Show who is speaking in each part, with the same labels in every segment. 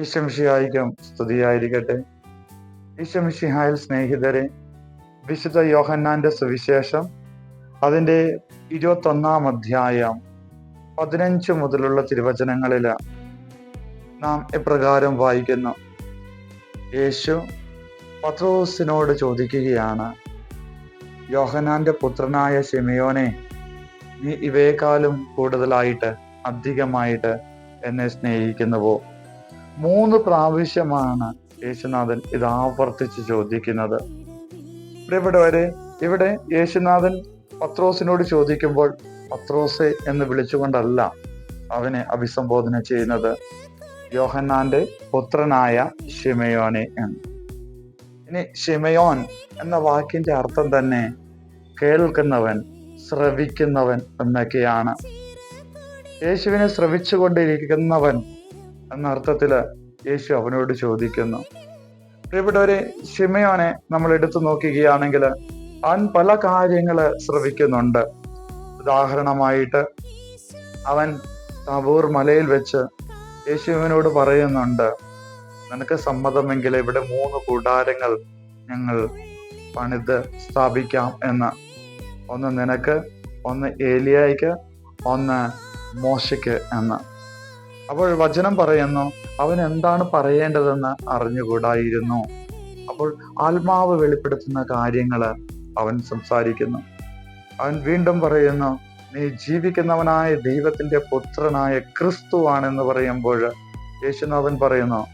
Speaker 1: ഈശംഷിയായിരിക്കും സ്തുതിയായിരിക്കട്ടെ. ഈശംഷിഹായിൽ സ്നേഹിതരെ വിശുദ്ധ യോഹന്നാന്റെ സുവിശേഷം അതിന്റെ ഇരുപത്തൊന്നാം അധ്യായം പതിനഞ്ച് മുതലുള്ള തിരുവചനങ്ങളിൽ നാം ഇപ്രകാരം വായിക്കുന്നു. യേശു പത്രോസിനോട് ചോദിക്കുകയാണ് യോഹനാന്റെ പുത്രനായ ഷിമിയോനെ നീ ഇവയെക്കാളും കൂടുതലായിട്ട് അധികമായിട്ട് എന്നെ സ്നേഹിക്കുന്നുവോ? മൂന്ന് പ്രാവശ്യമാണ് യേശുനാഥൻ ഇത് ആവർത്തിച്ച് ചോദിക്കുന്നത്. പ്രിയപ്പെട്ടവരെ ഇവിടെ യേശുനാഥൻ പത്രോസിനോട് ചോദിക്കുമ്പോൾ പത്രോസെ എന്ന് വിളിച്ചുകൊണ്ടല്ല അവനെ അഭിസംബോധന ചെയ്യുന്നത്. യോഹന്നാന്റെ പുത്രനായ ഷിമയോനെ എന്ന് ഇനി ഷിമയോൻ എന്ന വാക്കിന്റെ അർത്ഥം തന്നെ കേൾക്കുന്നവൻ ശ്രവിക്കുന്നവൻ എന്നൊക്കെയാണ്. യേശുവിനെ ശ്രവിച്ചുകൊണ്ടിരിക്കുന്നവൻ എന്ന അർത്ഥത്തിൽ യേശു അവനോട് ചോദിക്കുന്നു. പ്രിയപ്പെട്ടവരെ ഷിമയോനെ നമ്മൾ എടുത്തു നോക്കുകയാണെങ്കിൽ അവൻ പല കാര്യങ്ങൾ ശ്രവിക്കുന്നുണ്ട്. ഉദാഹരണമായിട്ട് അവൻ തബൂർ മലയിൽ വെച്ച് യേശുവിനോട് പറയുന്നുണ്ട് നിനക്ക് സമ്മതമെങ്കിൽ ഇവിടെ മൂന്ന് കൂടാരങ്ങൾ ഞങ്ങൾ പണിത് സ്ഥാപിക്കാം എന്ന്. ഒന്ന് നിനക്ക് ഒന്ന് ഏലിയായിക്ക് ഒന്ന് മോശയ്ക്ക് എന്ന്. അപ്പോൾ വചനം പറയുന്നു അവൻ എന്താണ് പറയേണ്ടതെന്ന് അറിഞ്ഞുകൂടായിരുന്നു. അപ്പോൾ ആത്മാവ് വെളിപ്പെടുത്തുന്ന കാര്യങ്ങൾ അവൻ സംസാരിക്കുന്നു. അവൻ വീണ്ടും പറയുന്നു നീ ജീവിക്കുന്നവനായ ദൈവത്തിന്റെ പുത്രനായ ക്രിസ്തുവാണെന്ന് പറയുമ്പോൾ യേശുനാഥൻ പറയുന്നു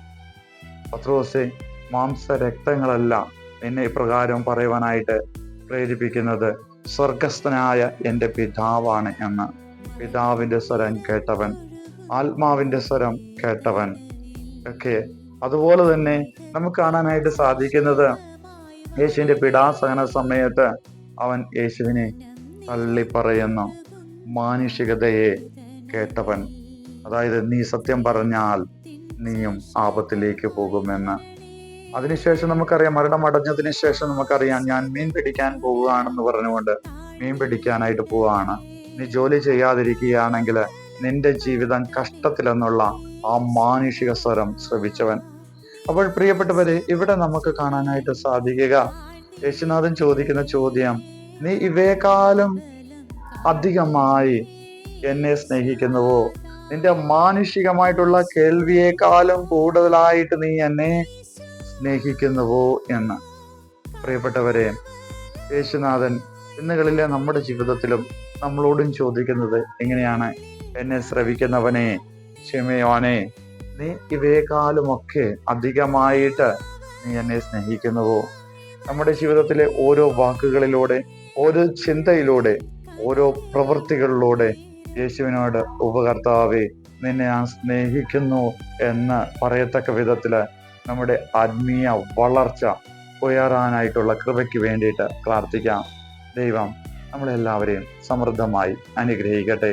Speaker 1: പത്രോസെ മാംസ രക്തങ്ങളല്ല എന്നെ ഇപ്രകാരം പറയുവാനായിട്ട് പ്രേരിപ്പിക്കുന്നത് സ്വർഗസ്ഥനായ എന്റെ പിതാവാണ് എന്ന്. പിതാവിന്റെ സ്വരം കേട്ടവൻ ആത്മാവിന്റെ സ്വരം കേട്ടവൻ. ഒക്കെ. അതുപോലെ തന്നെ നമുക്ക് കാണാനായിട്ട് സാധിക്കുന്നത് യേശുവിന്റെ പിടാസഹന സമയത്ത് അവൻ യേശുവിനെ തള്ളി പറയുന്ന മാനുഷികതയെ കേട്ടവൻ. അതായത് നീ സത്യം പറഞ്ഞാൽ നീയും ആപത്തിലേക്ക് പോകുമെന്ന്. അതിനുശേഷം നമുക്കറിയാം മരണമടഞ്ഞതിന് ശേഷം നമുക്കറിയാം ഞാൻ മീൻ പിടിക്കാൻ പോവുകയാണെന്ന് പറഞ്ഞുകൊണ്ട് മീൻ പിടിക്കാനായിട്ട് പോവുകയാണ് നീ ജോലി ചെയ്യാതിരിക്കുകയാണെങ്കിൽ നിന്റെ ജീവിതം കഷ്ടത്തിലെന്നുള്ള ആ മാനുഷിക സ്വരം ശ്രവിച്ചവൻ. അപ്പോൾ പ്രിയപ്പെട്ടവരെ ഇവിടെ നമുക്ക് കാണാനായിട്ട് സാധിക്കുക. യേശുനാഥൻ ചോദിക്കുന്ന ചോദ്യം നീ ഇവയെക്കാളും അധികമായി എന്നെ സ്നേഹിക്കുന്നുവോ? നിന്റെ മാനുഷികമായിട്ടുള്ള കേൾവിയേക്കാളും കൂടുതലായിട്ട് നീ എന്നെ സ്നേഹിക്കുന്നുവോ? എന്ന്. പ്രിയപ്പെട്ടവരെ യേശുനാഥൻ ഇന്നുകളിലെ നമ്മുടെ ജീവിതത്തിലും നമ്മളോടും ചോദിക്കുന്നത് എങ്ങനെയാണ് എന്നെ ശ്രവിക്കുന്നവനെ ക്ഷമയോനെ നീ ഇവയെക്കാളുമൊക്കെ അധികമായിട്ട് നീ എന്നെ സ്നേഹിക്കുന്നുവോ? നമ്മുടെ ജീവിതത്തിലെ ഓരോ വാക്കുകളിലൂടെ ഓരോ ചിന്തയിലൂടെ ഓരോ പ്രവൃത്തികളിലൂടെ യേശുവിനോട് ഉപകർത്താവെ നിന്നെ ഞാൻ സ്നേഹിക്കുന്നു എന്ന് പറയത്തക്ക വിധത്തിൽ നമ്മുടെ ആത്മീയ വളർച്ച ഉയരാനായിട്ടുള്ള കൃപയ്ക്ക് വേണ്ടിയിട്ട് പ്രാർത്ഥിക്കാം. ദൈവം നമ്മളെല്ലാവരെയും സമൃദ്ധമായി അനുഗ്രഹിക്കട്ടെ.